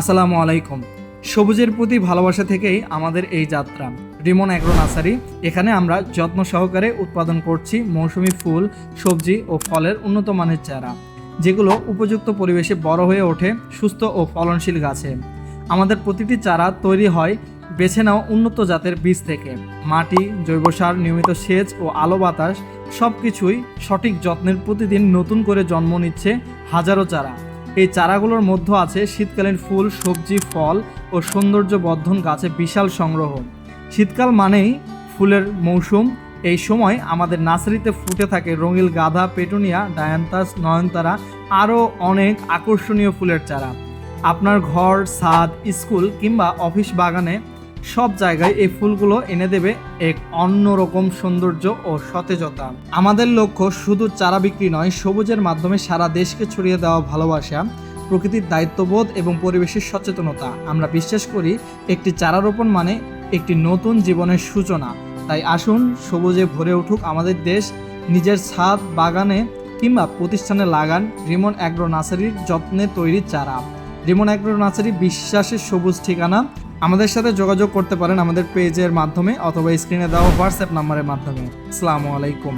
আসসালামু আলাইকুম। সবুজের প্রতি ভালোবাসা থেকেই আমাদের এই যাত্রা। রিমন অ্যাগ্রো নার্সারি, এখানে আমরা যত্ন সহকারে উৎপাদন করছি মৌসুমি ফুল, সবজি ও ফলের উন্নত মানের চারা, যেগুলো উপযুক্ত পরিবেশে বড় হয়ে ওঠে, সুস্থ ও ফলনশীল গাছে। আমাদের প্রতিটি চারা তৈরি হয়, বেছে নেওয়া উন্নত জাতের বীজ থেকে। মাটি, জৈব সার, নিয়মিত সেচ ও আলো বাতাস সব কিছুই সঠিক যত্নের প্রতিদিন নতুন করে জন্ম নিচ্ছে হাজারো চারা। এই চারাগুলোর মধ্যে আছে শীতকালীন ফুল, সবজি, ফল ও সৌন্দর্য বর্ধন গাছে বিশাল সংগ্রহ। শীতকাল মানেই ফুলের মৌসুম। এই সময় আমাদের নার্সারিতে ফুটে থাকে রঙিল গাধা, পেটুনিয়া, ডায়ান্তাস, নয়নতারা, আরও অনেক আকর্ষণীয় ফুলের চারা। আপনার ঘর, ছাদ, স্কুল কিংবা অফিস বাগানে সব জায়গায় এই ফুলগুলো এনে দেবে এক অন্যরকম সৌন্দর্য ও সতেজতা। আমাদের লক্ষ্য শুধু চারা বিক্রি নয়, সবুজের মাধ্যমে সারা দেশকে ছড়িয়ে দেওয়া ভালোবাসা, প্রকৃতির দায়িত্ববোধ এবং পরিবেশের সচেতনতা। আমরা বিশ্বাস করি একটি চারা রোপণ মানে একটি নতুন জীবনের সূচনা। তাই আসুন, সবুজে ভরে উঠুক আমাদের দেশ, নিজের ছাদ, বাগানে কিংবা প্রতিষ্ঠানে লাগান রিমন অ্যাগ্রো নার্সারির যত্নে তৈরি চারা। রিমন অ্যাগ্রো নার্সারি বিশ্বাসের সবুজ ঠিকানা আমাদের সাথে যোগাযোগ করতে পারেন আমাদের পেজের মাধ্যমে অথবা স্ক্রিনে দেওয়া হোয়াটসঅ্যাপ নাম্বারের মাধ্যমে। আসসালামু আলাইকুম।